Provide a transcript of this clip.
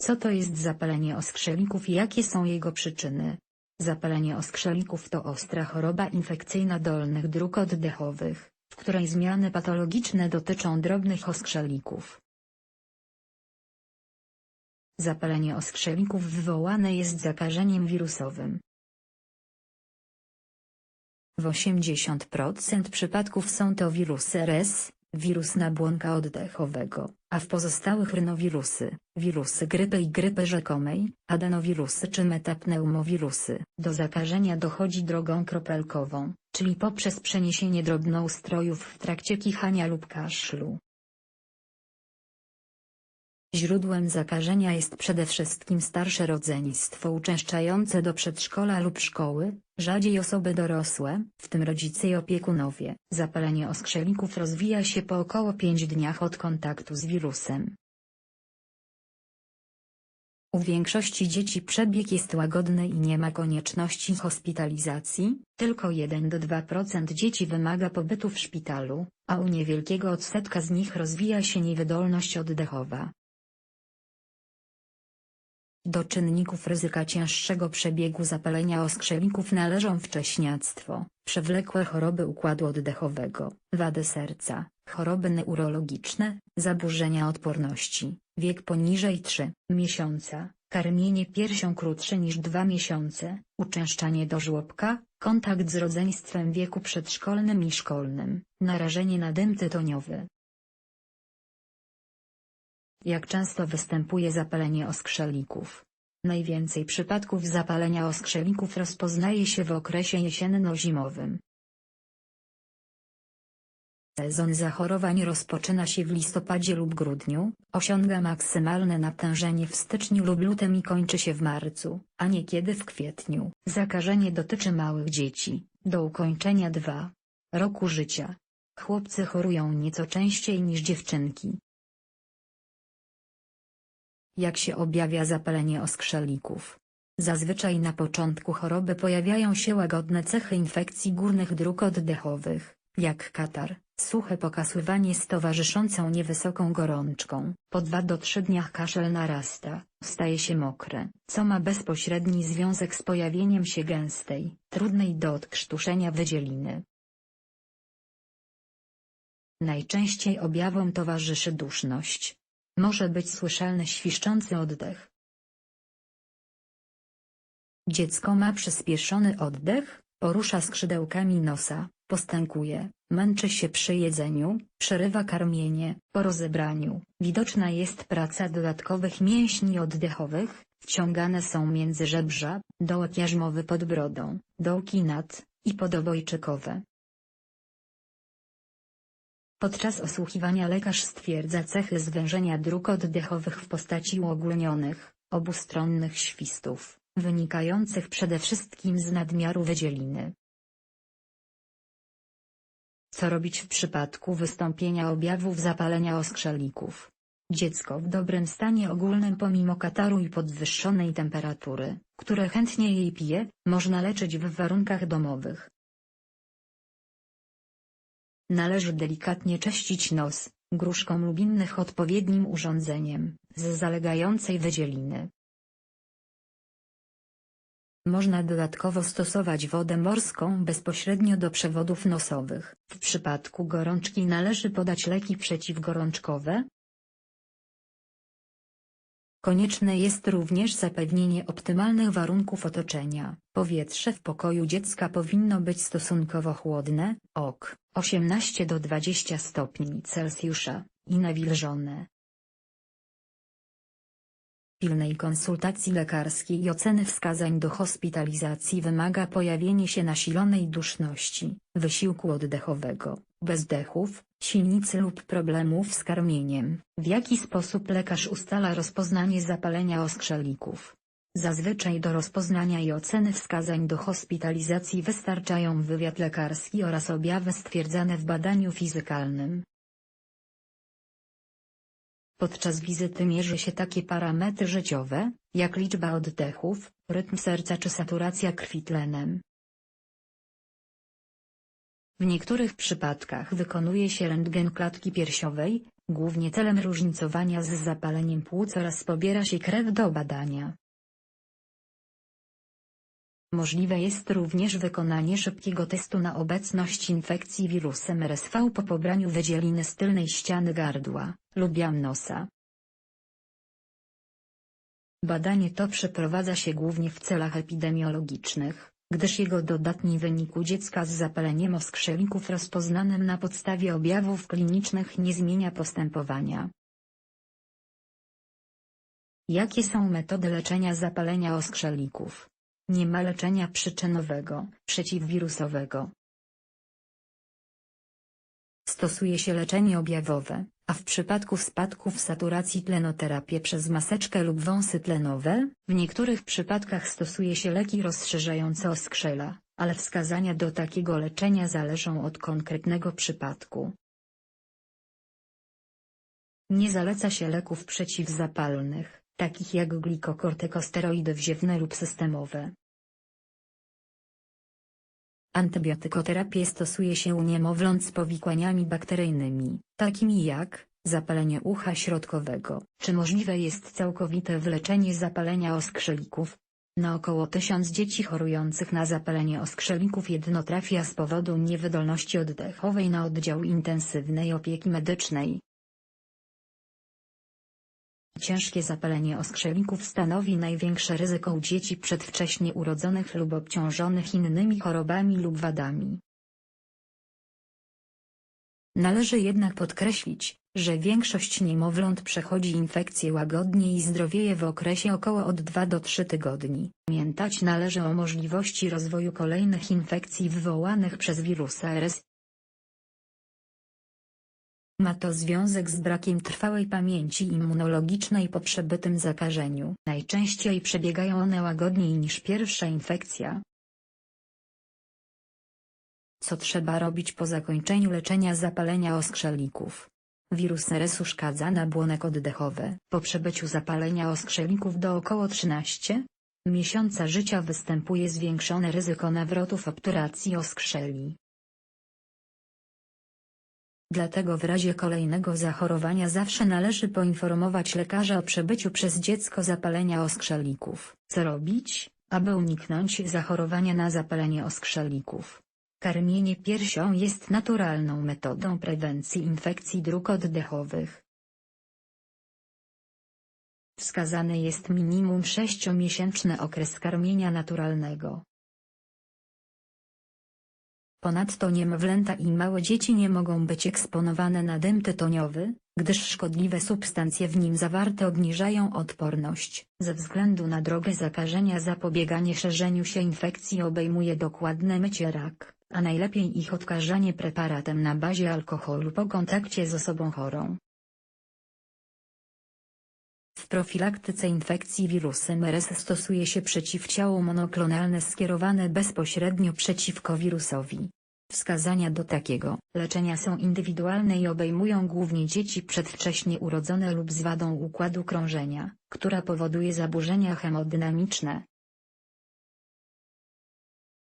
Co to jest zapalenie oskrzelików i jakie są jego przyczyny? Zapalenie oskrzelików to ostra choroba infekcyjna dolnych dróg oddechowych, w której zmiany patologiczne dotyczą drobnych oskrzelików. Zapalenie oskrzelików wywołane jest zakażeniem wirusowym. W 80% przypadków są to wirusy RS, wirus nabłonka oddechowego, a w pozostałych rynowirusy, wirusy grypy i grypy rzekomej, adenowirusy czy metapneumowirusy. Do zakażenia dochodzi drogą kropelkową, czyli poprzez przeniesienie drobnoustrojów w trakcie kichania lub kaszlu. Źródłem zakażenia jest przede wszystkim starsze rodzeństwo uczęszczające do przedszkola lub szkoły, rzadziej osoby dorosłe, w tym rodzice i opiekunowie. Zapalenie oskrzelików rozwija się po około 5 dniach od kontaktu z wirusem. U większości dzieci przebieg jest łagodny i nie ma konieczności hospitalizacji, tylko 1-2% dzieci wymaga pobytu w szpitalu, a u niewielkiego odsetka z nich rozwija się niewydolność oddechowa. Do czynników ryzyka cięższego przebiegu zapalenia oskrzelików należą wcześniactwo, przewlekłe choroby układu oddechowego, wady serca, choroby neurologiczne, zaburzenia odporności, wiek poniżej 3 miesiąca, karmienie piersią krótsze niż 2 miesiące, uczęszczanie do żłobka, kontakt z rodzeństwem wieku przedszkolnym i szkolnym, narażenie na dym tytoniowy. Jak często występuje zapalenie oskrzelików? Najwięcej przypadków zapalenia oskrzelików rozpoznaje się w okresie jesienno-zimowym. Sezon zachorowań rozpoczyna się w listopadzie lub grudniu, osiąga maksymalne natężenie w styczniu lub lutym i kończy się w marcu, a niekiedy w kwietniu. Zakażenie dotyczy małych dzieci, do ukończenia 2 roku życia. Chłopcy chorują nieco częściej niż dziewczynki. Jak się objawia zapalenie oskrzelików? Zazwyczaj na początku choroby pojawiają się łagodne cechy infekcji górnych dróg oddechowych, jak katar, suche pokasływanie z towarzyszącą niewysoką gorączką. Po 2 do 3 dniach kaszel narasta, staje się mokre, co ma bezpośredni związek z pojawieniem się gęstej, trudnej do odkrztuszenia wydzieliny. Najczęściej objawom towarzyszy duszność. Może być słyszalny świszczący oddech. Dziecko ma przyspieszony oddech, porusza skrzydełkami nosa, postękuje, męczy się przy jedzeniu, przerywa karmienie, po rozebraniu. Widoczna jest praca dodatkowych mięśni oddechowych, wciągane są między żebrza, dołek jarzmowy pod brodą, dołki nad i podobojczykowe. Podczas osłuchiwania lekarz stwierdza cechy zwężenia dróg oddechowych w postaci uogólnionych, obustronnych świstów, wynikających przede wszystkim z nadmiaru wydzieliny. Co robić w przypadku wystąpienia objawów zapalenia oskrzelików? Dziecko w dobrym stanie ogólnym pomimo kataru i podwyższonej temperatury, które chętnie jej pije, można leczyć w warunkach domowych. Należy delikatnie czyścić nos, gruszką lub innych odpowiednim urządzeniem, z zalegającej wydzieliny. Można dodatkowo stosować wodę morską bezpośrednio do przewodów nosowych. W przypadku gorączki należy podać leki przeciwgorączkowe, Konieczne jest również zapewnienie optymalnych warunków otoczenia. Powietrze w pokoju dziecka powinno być stosunkowo chłodne, ok. 18 do 20 stopni Celsjusza, i nawilżone. Pilnej konsultacji lekarskiej i oceny wskazań do hospitalizacji wymaga pojawienie się nasilonej duszności, wysiłku oddechowego, bezdechów, silnicy lub problemów z karmieniem. W jaki sposób lekarz ustala rozpoznanie zapalenia oskrzelików? Zazwyczaj do rozpoznania i oceny wskazań do hospitalizacji wystarczają wywiad lekarski oraz objawy stwierdzane w badaniu fizykalnym. Podczas wizyty mierzy się takie parametry życiowe, jak liczba oddechów, rytm serca czy saturacja krwi tlenem. W niektórych przypadkach wykonuje się rentgen klatki piersiowej, głównie celem różnicowania z zapaleniem płuc oraz pobiera się krew do badania. Możliwe jest również wykonanie szybkiego testu na obecność infekcji wirusem RSV po pobraniu wydzieliny z tylnej ściany gardła lub jam nosa. Badanie to przeprowadza się głównie w celach epidemiologicznych, gdyż jego dodatni wynik u dziecka z zapaleniem oskrzelików rozpoznanym na podstawie objawów klinicznych nie zmienia postępowania. Jakie są metody leczenia zapalenia oskrzelików? Nie ma leczenia przyczynowego, przeciwwirusowego. Stosuje się leczenie objawowe, a w przypadku spadków saturacji tlenoterapię przez maseczkę lub wąsy tlenowe, w niektórych przypadkach stosuje się leki rozszerzające oskrzela, ale wskazania do takiego leczenia zależą od konkretnego przypadku. Nie zaleca się leków przeciwzapalnych, takich jak glikokortykosteroidy wziewne lub systemowe. Antybiotykoterapię stosuje się u niemowląt z powikłaniami bakteryjnymi, takimi jak zapalenie ucha środkowego. Czy możliwe jest całkowite wyleczenie zapalenia oskrzelików? Na około 1000 dzieci chorujących na zapalenie oskrzelików jedno trafia z powodu niewydolności oddechowej na oddział intensywnej opieki medycznej. Ciężkie zapalenie oskrzelików stanowi największe ryzyko u dzieci przedwcześnie urodzonych lub obciążonych innymi chorobami lub wadami. Należy jednak podkreślić, że większość niemowląt przechodzi infekcję łagodnie i zdrowieje w okresie około od 2 do 3 tygodni. Pamiętać należy o możliwości rozwoju kolejnych infekcji wywołanych przez wirusa RS. Ma to związek z brakiem trwałej pamięci immunologicznej po przebytym zakażeniu. Najczęściej przebiegają one łagodniej niż pierwsza infekcja. Co trzeba robić po zakończeniu leczenia zapalenia oskrzelików? Wirus RS uszkadza nabłonek oddechowy. Po przebyciu zapalenia oskrzelików do około 13 miesiąca życia występuje zwiększone ryzyko nawrotów obturacji oskrzeli. Dlatego w razie kolejnego zachorowania zawsze należy poinformować lekarza o przebyciu przez dziecko zapalenia oskrzelików. Co robić, aby uniknąć zachorowania na zapalenie oskrzelików? Karmienie piersią jest naturalną metodą prewencji infekcji dróg oddechowych. Wskazany jest minimum 6-miesięczny okres karmienia naturalnego. Ponadto niemowlęta i małe dzieci nie mogą być eksponowane na dym tytoniowy, gdyż szkodliwe substancje w nim zawarte obniżają odporność. Ze względu na drogę zakażenia zapobieganie szerzeniu się infekcji obejmuje dokładne mycie rak, a najlepiej ich odkażanie preparatem na bazie alkoholu po kontakcie z osobą chorą. W profilaktyce infekcji wirusem RS stosuje się przeciwciało monoklonalne skierowane bezpośrednio przeciwko wirusowi. Wskazania do takiego leczenia są indywidualne i obejmują głównie dzieci przedwcześnie urodzone lub z wadą układu krążenia, która powoduje zaburzenia hemodynamiczne,